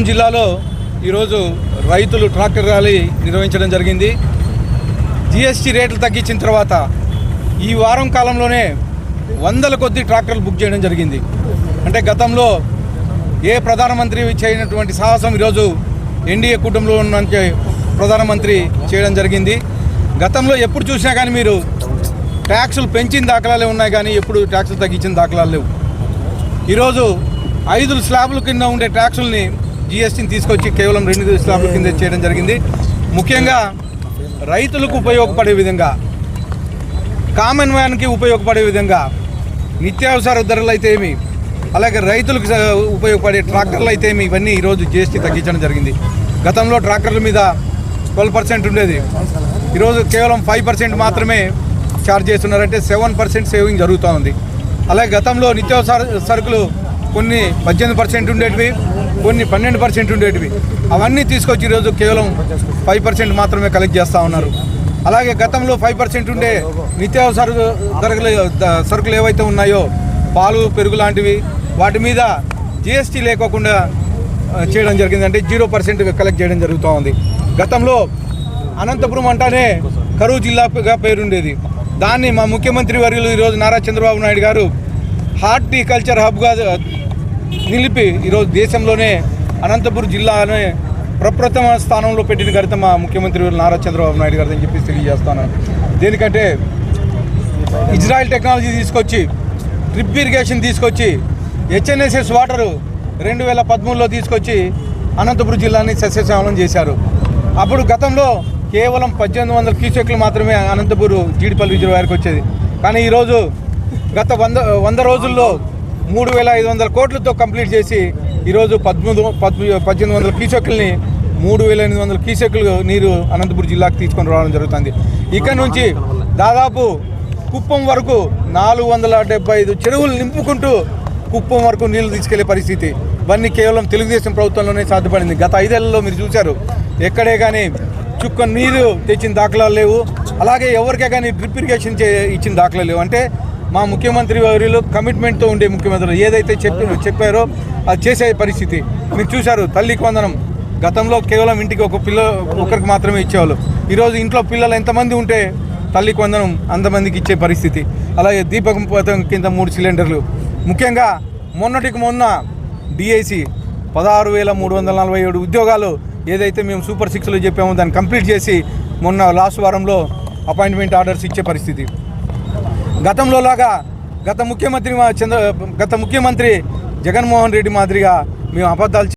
ఖమ్మం జిల్లాలో ఈరోజు రైతులు ట్రాక్టర్ ర్యాలీ నిర్వహించడం జరిగింది. జిఎస్టీ రేట్లు తగ్గించిన తర్వాత ఈ వారం కాలంలోనే వందల కొద్ది ట్రాక్టర్లు బుక్ చేయడం జరిగింది. అంటే గతంలో ఏ ప్రధానమంత్రి చేయనటువంటి సాహసం ఈరోజు ఎన్డీఏ కుటుంబంలో ఉన్న ప్రధానమంత్రి చేయడం జరిగింది. గతంలో ఎప్పుడు చూసినా కానీ మీరు ట్యాక్సులు పెంచిన దాఖలాలే ఉన్నాయి కానీ ఎప్పుడు ట్యాక్సులు తగ్గించిన దాఖలాలు లేవు. ఈరోజు ఐదు స్లాబ్ల కింద ఉండే ట్యాక్సుల్ని జిఎస్టీని తీసుకొచ్చి కేవలం రెండు స్లాబ్ల కింద చేయడం జరిగింది. ముఖ్యంగా రైతులకు ఉపయోగపడే విధంగా కామన్ మ్యాన్కి ఉపయోగపడే విధంగా నిత్యావసర ధరలు అయితే ఏమి అలాగే రైతులకు ఉపయోగపడే ట్రాక్టర్లు అయితే ఏమి ఇవన్నీ ఈరోజు జిఎస్టీ తగ్గించడం జరిగింది. గతంలో ట్రాక్టర్ల మీద ట్వెల్వ్ పర్సెంట్ ఉండేది. ఈరోజు కేవలం ఫైవ్ పర్సెంట్ మాత్రమే ఛార్జ్ చేస్తున్నారంటే సెవెన్ పర్సెంట్ సేవింగ్ జరుగుతూ ఉంది అలాగే గతంలో నిత్యావసర సరుకులు కొన్ని పద్దెనిమిది పర్సెంట్ ఉండేటివి. కొన్ని పన్నెండు పర్సెంట్ ఉండేటివి. అవన్నీ తీసుకొచ్చి ఈరోజు కేవలం ఫైవ్ పర్సెంట్ మాత్రమే కలెక్ట్ చేస్తూ ఉన్నారు. అలాగే గతంలో ఫైవ్ పర్సెంట్ ఉండే నిత్యావసర ధరలు సరుకులు ఏవైతే ఉన్నాయో పాలు పెరుగు లాంటివి వాటి మీద జిఎస్టీ లేకోకుండా చేయడం జరిగింది. అంటే జీరో పర్సెంట్ కలెక్ట్ చేయడం జరుగుతూ ఉంది. గతంలో అనంతపురం అంటానే కరువు జిల్లాగా పేరుండేది. దాన్ని మా ముఖ్యమంత్రి వర్యులు ఈరోజు నారా చంద్రబాబు నాయుడు గారు హార్టికల్చర్ హబ్గా నిలిపి ఈరోజు దేశంలోనే అనంతపురం జిల్లానే ప్రప్రథమ స్థానంలో పెట్టిన ఘనత మా ముఖ్యమంత్రి నారా చంద్రబాబు నాయుడు గారు అని చెప్పి తెలియజేస్తాను. దేనికంటే ఇజ్రాయెల్ టెక్నాలజీ తీసుకొచ్చి డ్రిప్ ఇరిగేషన్ తీసుకొచ్చి హెచ్ఎన్ఎస్ఎస్ వాటరు రెండు వేల పదమూడులో తీసుకొచ్చి అనంతపురం జిల్లాని సస్యశ్యామలం చేశారు. అప్పుడు గతంలో కేవలం పద్దెనిమిది వందల క్యూసెక్లు మాత్రమే అనంతపురం జీడిపల్లి రిజర్వాయర్కి వచ్చేది. కానీ ఈరోజు గత వంద వంద రోజుల్లో మూడు వేల ఐదు వందల కోట్లతో కంప్లీట్ చేసి ఈరోజు పదమూడు పద్- పద్దెనిమిది వందల కీచకుల్ని మూడు వేల ఎనిమిది వందల కీచకులు నీరు అనంతపురం జిల్లాకు తీసుకొని రావడం జరుగుతుంది. ఇక్కడ నుంచి దాదాపు కుప్పం వరకు నాలుగు వందల డెబ్బై ఐదు చెరువులు నింపుకుంటూ కుప్పం వరకు నీళ్ళు తీసుకెళ్ళే పరిస్థితి. ఇవన్నీ కేవలం తెలుగుదేశం ప్రభుత్వంలోనే సాధ్యపడింది. గత ఐదేళ్ళలో మీరు చూశారు ఎక్కడే కానీ చుక్క నీరు తెచ్చిన దాఖలాలు లేవు. అలాగే ఎవరికే కానీ డ్రిప్ ఇరిగేషన్ చే ఇచ్చిన దాఖలాలు లేవు. అంటే మా ముఖ్యమంత్రి వారిలో కమిట్మెంట్తో ఉండే ముఖ్యమంత్రులు ఏదైతే చెప్పి చెప్పారో అది చేసే పరిస్థితి. మీరు చూశారు తల్లికి వందనం. గతంలో కేవలం ఇంటికి ఒక పిల్ల ఒకరికి మాత్రమే ఇచ్చేవాళ్ళు. ఈరోజు ఇంట్లో పిల్లలు ఎంతమంది ఉంటే తల్లికి వందనం అంతమందికి ఇచ్చే పరిస్థితి. అలాగే దీపకం పథకం కింద మూడు సిలిండర్లు. ముఖ్యంగా మొన్నటికి మొన్న డిఐసి పదహారు వేల మూడు వందల నలభై ఏడు ఉద్యోగాలు ఏదైతే మేము సూపర్ సిక్స్లో చెప్పామో దాన్ని కంప్లీట్ చేసి మొన్న లాస్ట్ వారంలో అపాయింట్మెంట్ ఆర్డర్స్ ఇచ్చే పరిస్థితి. గతంలో లాగా గత ముఖ్యమంత్రి మా చంద్ర గత ముఖ్యమంత్రి జగన్మోహన్ రెడ్డి మాదిరిగా మేము అబద్ధాలు